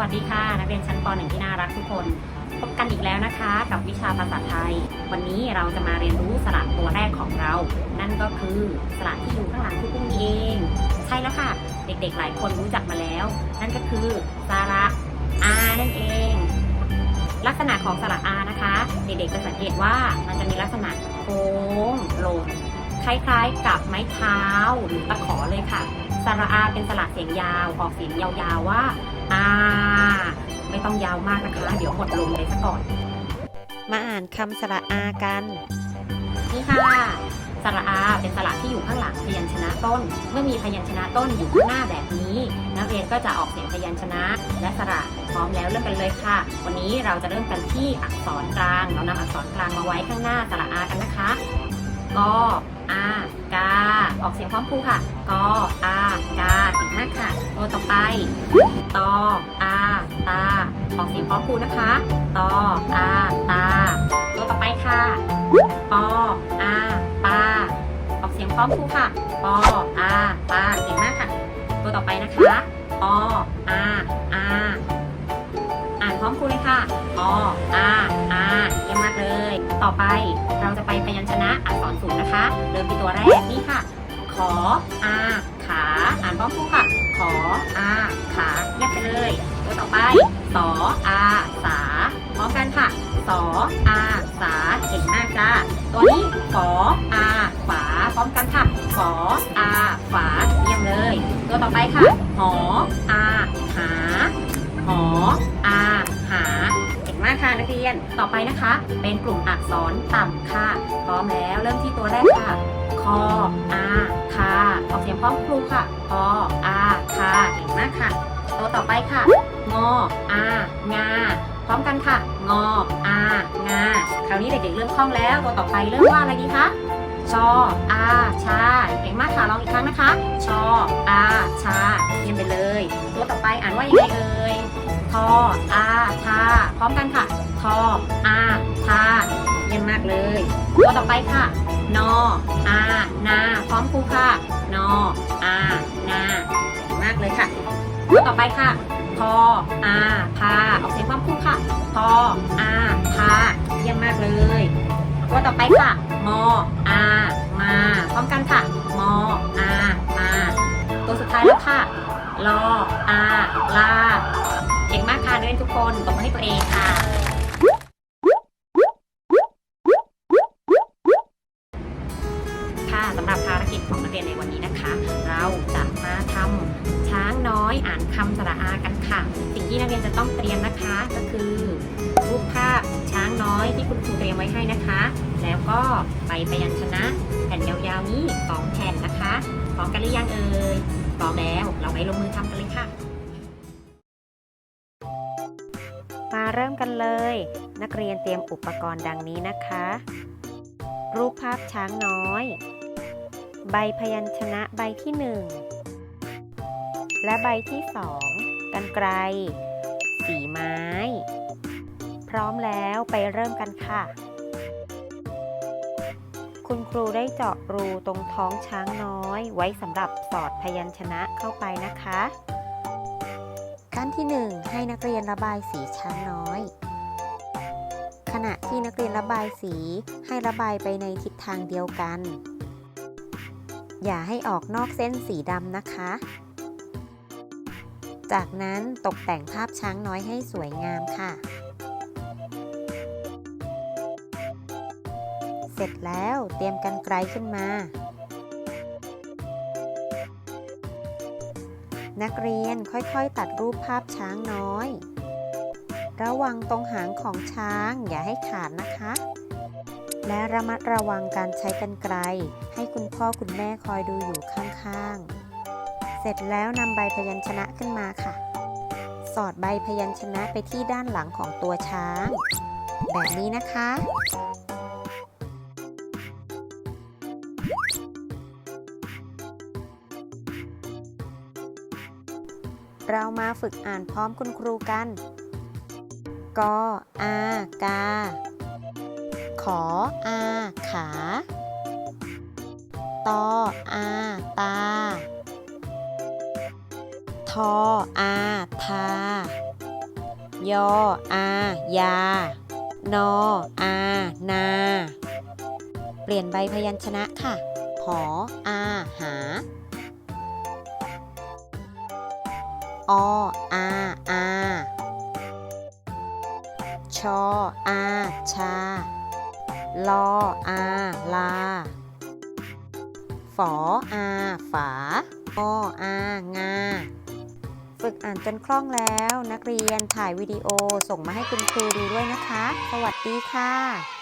วัสดีค่ะ นักเรียนชั้นป .1 ที่น่ารักทุกคน พบกันอีกแล้วนะคะ กับวิชาภาษาไทย วันนี้เราจะมาเรียนรู้สระตัวแรกของเรา นั่นก็คือสระที่อยู่ข้างหลังคุณปุ้งเอง ใช่แล้วค่ะ เด็กๆหลายคนรู้จักมาแล้ว นั่นก็คือสระอานั่นเอง ลักษณะของสระอานะคะ เด็กๆจะสังเกตว่ามันจะมีลักษณะโค้งลงคล้ายๆกับไม้เท้าหรือตะขอเลยค่ะ สระอาเป็นสระเสียงยาวออกเสียงยาวๆว่าอาไม่ต้องยาวมากนะคะ เดี๋ยวหมดลมเลยซะก่อน มาอ่านคำสระอากัน นี่ค่ะสระอาเป็นสระที่อยู่ข้างหลังพยัญชนะต้น เมื่อมีพยัญชนะต้นอยู่ข้างหน้าแบบนี้ นักเรียนก็จะออกเสียงพยัญชนะ และสระพร้อมแล้วเริ่มกันเลยค่ะ วันนี้เราจะเริ่มกันที่อักษรกลาง เรานำอักษรกลางมาไว้ข้างหน้าสระอากันนะคะกอากา ออกเสียงพร้อมครูค่ะ กออากาเก่งมากค่ะตัวต่อไป ตออาตา ออกเสียงพร้อมครูนะคะ ตออาตา ตัวต่อไปค่ะ ปออาปา ออกเสียงพร้อมครูค่ะ ปออาปาเก่งมากค่ะ ตัวต่อไปนะคะปออาอาอ่านพร้อมครูเลยค่ะปออาอาเยี่ยมมากเลย ต่อไปเราจะไปพยัญชนะอักษรสูงนะคะ เริ่มที่ตัวแรกนี่ค่ะ ขออาขา อ่านพร้อมครูค่ะ ขออาขาเงียบไปเลยตัวต่อไปสออาสาพร้อมกันค่ะสออาสาเก่งมากจ้าตัวนี้ขออาฝาพร้อมกันค่ะขออาฝาเยี่ยมเลย ตัวต่อไปค่ะ หออาหา หออาหาเก่งมากค่ะนักเรียนต่อไปนะคะ เป็นกลุ่มอักษรต่ำค่ะ พร้อมแล้วเริ่มที่ตัวแรกค่ะคอ ออกเสียงพร้อมครูค่ะคออาคาเก่งมากค่ะ ตัวต่อไปค่ะ งออางา พร้อมกันค่ะ งออางา คราวนี้เด็กๆเริ่มคล่องแล้ว ตัวต่อไปเริ่มว่าอะไรดีคะชออาชา เก่งมากค่ะ ลองอีกครั้งนะคะ ชออาชา เยี่ยมไปเลย ตัวต่อไปอ่านว่ายังไงเอ่ย ทออาทา พร้อมกันค่ะ ทออาทา เยี่ยมมากเลย ตัวต่อไปค่ะ นออานา พร้อมครูค่ะ นออานาเก่งมากเลยค่ะตัวต่อไปค่ะทออาพาออกเสียงพร้อมครูค่ะทออาพาเยี่ยมมากเลยตัวต่อไปค่ะมออามาพร้อมกันค่ะมออามาตัวสุดท้ายแล้วค่ะลออาลาเก่งมากค่ะนักเรียนทุกคนตบมือให้ตัวเองค่ะค่ะสำหรับ กิจของนักเรียนในวันนี้นะคะ เราจะมาทำช้างน้อยอ่านคำสระอากันค่ะ สิ่งที่นักเรียนจะต้องเตรียมนะคะก็คือรูปภาพช้างน้อยที่คุณครูเตรียมไว้ให้นะคะ แล้วก็ใบพยัญชนะแผ่นยาวๆนี้สองแผ่นนะคะพร้อมกันหรือยังเอ่ยพร้อมแล้วเราไปลงมือทำกันเลยค่ะมาเริ่มกันเลย นักเรียนเตรียมอุปกรณ์ดังนี้นะคะ รูปภาพช้างน้อย ใบพยัญชนะใบที่ 1 และใบที่ 2 กันไกล สีไม้ พร้อมแล้วไปเริ่มกันค่ะ คุณครูได้เจาะรูตรงท้องช้างน้อยไว้สำหรับสอดพยัญชนะเข้าไปนะคะ ขั้นที่ 1 ให้นักเรียนระบายสีช้างน้อย ขณะที่นักเรียนระบายสีให้ระบายไปในทิศทางเดียวกัน อย่าให้ออกนอกเส้นสีดำนะคะ จากนั้นตกแต่งภาพช้างน้อยให้สวยงามค่ะ เสร็จแล้วเตรียมกันไกลขึ้นมา นักเรียนค่อยๆตัดรูปภาพช้างน้อย ระวังตรงหางของช้างอย่าให้ขาดนะคะ และระมัดระวังการใช้กันไกล ให้คุณพ่อคุณแม่คอยดูอยู่ข้างๆ เสร็จแล้วนำใบพยัญชนะขึ้นมาค่ะ สอดใบพยัญชนะไปที่ด้านหลังของตัวช้าง แบบนี้นะคะ เรามาฝึกอ่านพร้อมคุณครูกัน กอ อากา ขออาขาตออาตา ทออาทายออายานออานา เปลี่ยนใบพยัญชนะค่ะหออาหาออาอาชออาชา ลออาลา ฝออาฝาออางา ฝึกอ่านจนคล่องแล้ว นักเรียนถ่ายวิดีโอส่งมาให้คุณครูดูด้วยนะคะ สวัสดีค่ะ